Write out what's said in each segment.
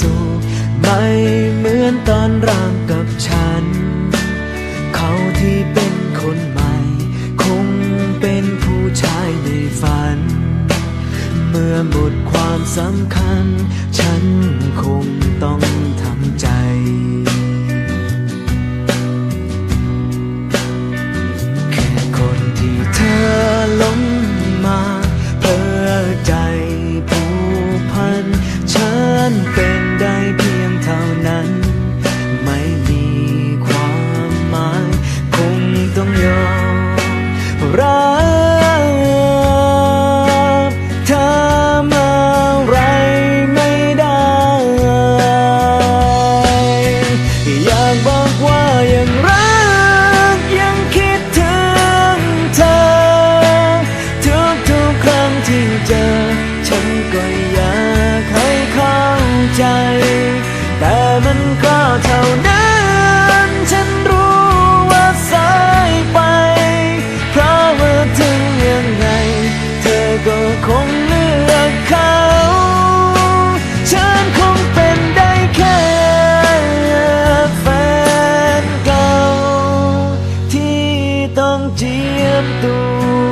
สุข ไม่เหมือนตอนร่างกาย ว่ายังรัก tiếp tục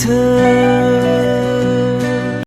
เธอ